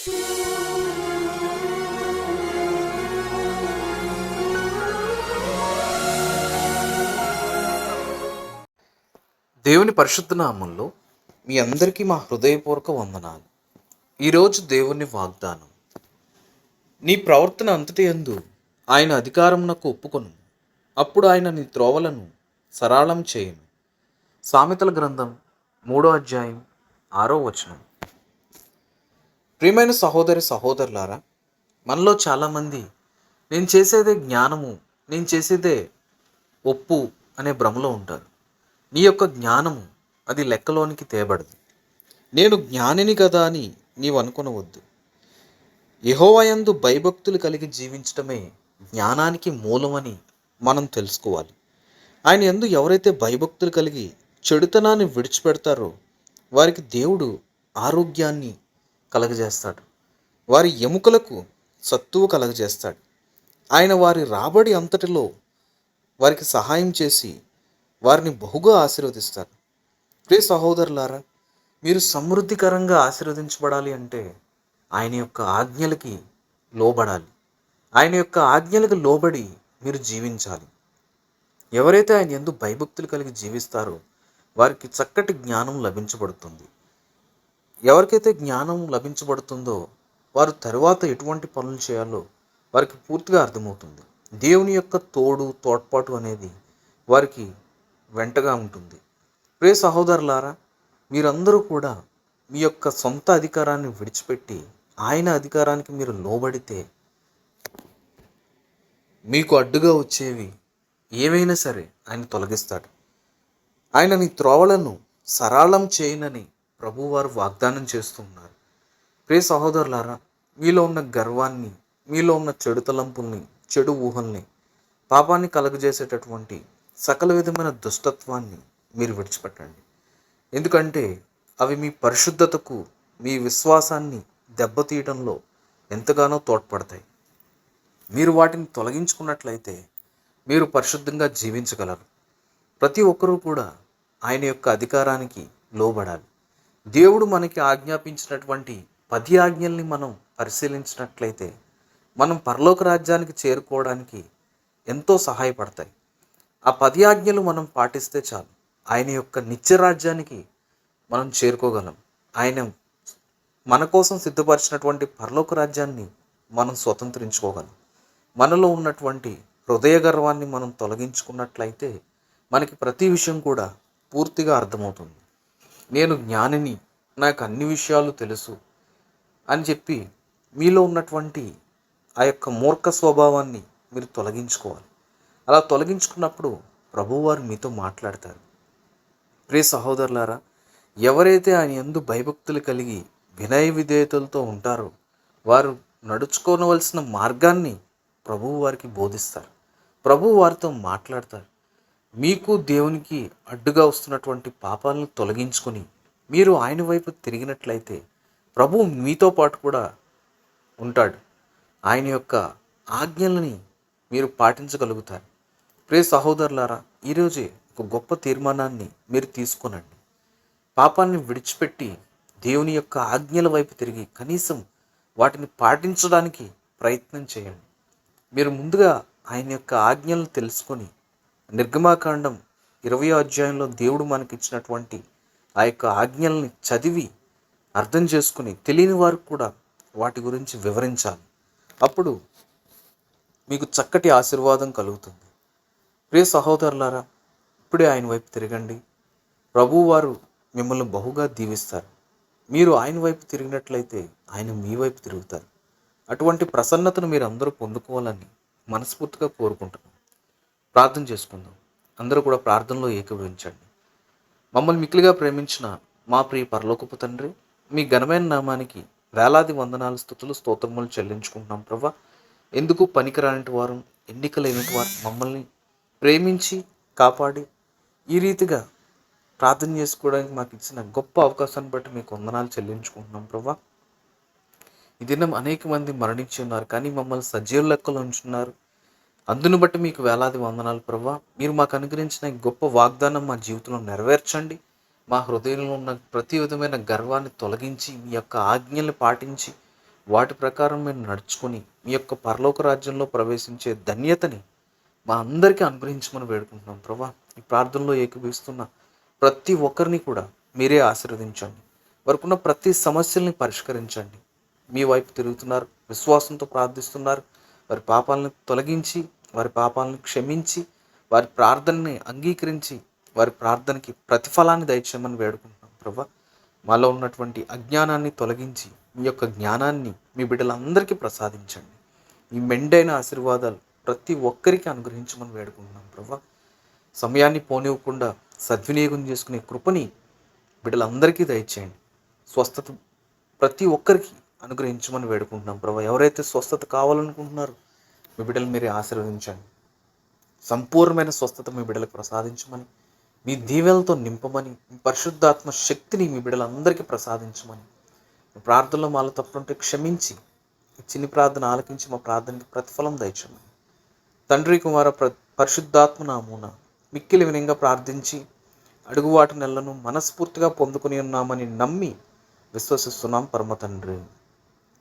దేవుని పరిశుద్ధ నామంలో మీ అందరికీ మా హృదయపూర్వక వందనాలు. ఈరోజు దేవుని వాగ్దానం నీ ప్రవర్తన అంతటి ఎందు ఆయన అధికారమునకు ఒప్పుకొను. అప్పుడు ఆయన నీ త్రోవలను సరళం చేయను. సామెతల గ్రంథం మూడో అధ్యాయం ఆరో వచనం. ప్రియమైన సహోదరి సహోదరులారా మనలో చాలామంది నేను చేసేదే జ్ఞానము నేను చేసేదే ఒప్పు అనే భ్రమలో ఉంటారు. నీ యొక్క జ్ఞానము అది లెక్కలోనికి తేబడదు. నేను జ్ఞానిని కదా అని నీవు అనుకునవద్దు. యహోవయందు భయభక్తులు కలిగి జీవించటమే జ్ఞానానికి మూలమని మనం తెలుసుకోవాలి. ఆయన ఎందు ఎవరైతే భయభక్తులు కలిగి చెడుతనాన్ని విడిచిపెడతారో వారికి దేవుడు ఆరోగ్యాన్ని కలగజేస్తాడు. వారి ఎముకలకు సత్తువ కలగజేస్తాడు. ఆయన వారి రాబడి అంతటిలో వారికి సహాయం చేసి వారిని బహుగా ఆశీర్వదిస్తారు ప్రియ సహోదరులారా మీరు సమృద్ధికరంగా ఆశీర్వదించబడాలి అంటే ఆయన యొక్క ఆజ్ఞలకి లోబడాలి. ఆయన యొక్క ఆజ్ఞలకు లోబడి మీరు జీవించాలి. ఎవరైతే ఆయన ఎందు భయభక్తులు కలిగి జీవిస్తారో వారికి చక్కటి జ్ఞానం లభించబడుతుంది. ఎవరికైతే జ్ఞానం లభించబడుతుందో వారు తరువాత ఎటువంటి పనులు చేయాలో వారికి పూర్తిగా అర్థమవుతుంది. దేవుని యొక్క తోడు తోడ్పాటు అనేది వారికి వెంటగా ఉంటుంది. ప్రే సహోదరులారా మీరందరూ కూడా మీ యొక్క సొంత అధికారాన్ని విడిచిపెట్టి ఆయన అధికారానికి మీరు లోబడితే మీకు అడ్డుగా వచ్చేవి ఏవైనా సరే ఆయన తొలగిస్తాడు. ఆయన నీ త్రోవలను సరళం చేయనని ప్రభువారు వాగ్దానం చేస్తున్నారు. ప్రియ సహోదరులారా మీలో ఉన్న గర్వాన్ని మీలో ఉన్న చెడు తలంపుల్ని చెడు ఊహల్ని పాపాన్ని కలుగజేసేటటువంటి సకల విధమైన దుష్టత్వాన్ని మీరు విడిచిపెట్టండి. ఎందుకంటే అవి మీ పరిశుద్ధతకు మీ విశ్వాసాన్ని దెబ్బతీయడంలో ఎంతగానో తోడ్పడతాయి. మీరు వాటిని తొలగించుకున్నట్లయితే మీరు పరిశుద్ధంగా జీవించగలరు. ప్రతి ఒక్కరూ కూడా ఆయన యొక్క అధికారానికి లోబడాలి. దేవుడు మనకి ఆజ్ఞాపించినటువంటి పది ఆజ్ఞల్ని మనం పరిశీలించినట్లయితే మనం పరలోక రాజ్యానికి చేరుకోవడానికి ఎంతో సహాయపడతాయి. ఆ పది ఆజ్ఞలు మనం పాటిస్తే చాలు. ఆయన యొక్క నిత్య రాజ్యానికి మనం చేరుకోగలం. ఆయన మన కోసం సిద్ధపరిచినటువంటి పరలోక రాజ్యాన్ని మనం స్వతంత్రించుకోగలం. మనలో ఉన్నటువంటి హృదయ గర్వాన్ని మనం తొలగించుకున్నట్లయితే మనకి ప్రతి విషయం కూడా పూర్తిగా అర్థమవుతుంది. నేను జ్ఞానిని నాకు అన్ని విషయాలు తెలుసు అని చెప్పి మీలో ఉన్నటువంటి ఆ యొక్క మూర్ఖ స్వభావాన్ని మీరు తొలగించుకోవాలి. అలా తొలగించుకున్నప్పుడు ప్రభువారు మీతో మాట్లాడతారు. ప్రియ సహోదరులారా ఎవరైతే ఆయన ఎందు భయభక్తులు కలిగి వినయ విధేయతలతో ఉంటారో వారు నడుచుకోవలసిన మార్గాన్ని ప్రభువు వారికి బోధిస్తారు. ప్రభువు వారితో మాట్లాడతారు. మీకు దేవునికి అడ్డుగా వస్తున్నటువంటి పాపాలను తొలగించుకొని మీరు ఆయన వైపు తిరిగినట్లయితే ప్రభు మీతో పాటు కూడా ఉంటాడు. ఆయన యొక్క ఆజ్ఞలని మీరు పాటించగలుగుతారు. ప్రే సహోదరులారా ఈరోజే ఒక గొప్ప తీర్మానాన్ని మీరు తీసుకోనండి. పాపాన్ని విడిచిపెట్టి దేవుని యొక్క ఆజ్ఞల వైపు తిరిగి కనీసం వాటిని పాటించడానికి ప్రయత్నం చేయండి. మీరు ముందుగా ఆయన యొక్క ఆజ్ఞలను తెలుసుకొని నిర్గమాకాండం ఇరవై అధ్యాయంలో దేవుడు మనకి ఇచ్చినటువంటి ఆ యొక్క ఆజ్ఞల్ని చదివి అర్థం చేసుకుని తెలియని వారు కూడా వాటి గురించి వివరించాలి. అప్పుడు మీకు చక్కటి ఆశీర్వాదం కలుగుతుంది. ప్రియ సహోదరులారా ఇప్పుడే ఆయన వైపు తిరగండి. ప్రభువారు మిమ్మల్ని బహుగా దీవిస్తారు. మీరు ఆయన వైపు తిరిగినట్లయితే ఆయన మీ వైపు తిరుగుతారు. అటువంటి ప్రసన్నతను మీరు అందరూ పొందుకోవాలని మనస్ఫూర్తిగా కోరుకుంటున్నాను ప్రార్థన చేసుకుందాం. అందరూ కూడా ప్రార్థనలో ఏకీభవించండి. మమ్మల్ని మిక్కిలిగా ప్రేమించిన మా ప్రియ పరలోకపు తండ్రి మీ ఘనమైన నామానికి వేలాది వందనాలు స్థుతులు స్తోత్రములు చెల్లించుకుంటున్నాం ప్రభా. ఎందుకు పనికిరానిటి వారు ఎన్నికలైనటి వారు మమ్మల్ని ప్రేమించి కాపాడి ఈ రీతిగా ప్రార్థన చేసుకోవడానికి మాకు ఇచ్చిన గొప్ప అవకాశాన్ని బట్టి మీకు వందనాలు చెల్లించుకుంటున్నాం ప్రభా. ఈ దినం అనేక మంది మరణించి ఉన్నారు కానీ మమ్మల్ని సజీవ లెక్కలో ఉంచున్నారు. అందును బట్టి మీకు వేలాది వందనాలు ప్రభా. మీరు మాకు అనుగ్రహించిన గొప్ప వాగ్దానం మా జీవితంలో నెరవేర్చండి. మా హృదయంలో ఉన్న ప్రతి విధమైన గర్వాన్ని తొలగించి మీ యొక్క ఆజ్ఞల్ని పాటించి వాటి ప్రకారం మేము నడుచుకొని మీ యొక్క పరలోక రాజ్యంలో ప్రవేశించే ధన్యతని మా అందరికీ అనుగ్రహించమని వేడుకుంటున్నాం ప్రభా. ఈ ప్రార్థనలో ఏకీభవిస్తున్న ప్రతి ఒక్కరిని కూడా మీరే ఆశీర్వదించండి. వరకున్న ప్రతి సమస్యల్ని పరిష్కరించండి. మీ వైపు తిరుగుతున్నారు విశ్వాసంతో ప్రార్థిస్తున్నారు. వారి పాపాలను తొలగించి వారి పాపాలను క్షమించి వారి ప్రార్థనని అంగీకరించి వారి ప్రార్థనకి ప్రతిఫలాన్ని దయచేయమని వేడుకుంటున్నాం ప్రభా. మాలో ఉన్నటువంటి అజ్ఞానాన్ని తొలగించి మీ యొక్క జ్ఞానాన్ని మీ బిడ్డలందరికీ ప్రసాదించండి. ఈ మెండైన ఆశీర్వాదాలు ప్రతి ఒక్కరికి అనుగ్రహించమని వేడుకుంటున్నాం ప్రభా. సమయాన్ని పోనివ్వకుండా సద్వినియోగం చేసుకునే కృపని బిడ్డలందరికీ దయచేయండి. స్వస్థత ప్రతి ఒక్కరికి అనుగ్రహించమని వేడుకుంటున్నాం ప్రభా. ఎవరైతే స్వస్థత కావాలనుకుంటున్నారో మీ బిడ్డలు మీరే ఆశీర్వదించండి. సంపూర్ణమైన స్వస్థత మీ బిడ్డలకు ప్రసాదించమని మీ దీవెలతో నింపమని పరిశుద్ధాత్మ శక్తిని మీ బిడ్డలందరికీ ప్రసాదించమని మీ ప్రార్థనలో మాలో తప్పుంటే క్షమించి చిన్ని ప్రార్థన ఆలకించి మా ప్రార్థనకి ప్రతిఫలం దయచమని తండ్రి కుమార ప్ర పరిశుద్ధాత్మ నామూన మిక్కిలి వినంగా ప్రార్థించి అడుగువాటి నెలను మనస్ఫూర్తిగా పొందుకుని ఉన్నామని నమ్మి విశ్వసిస్తున్నాం పరమ తండ్రి.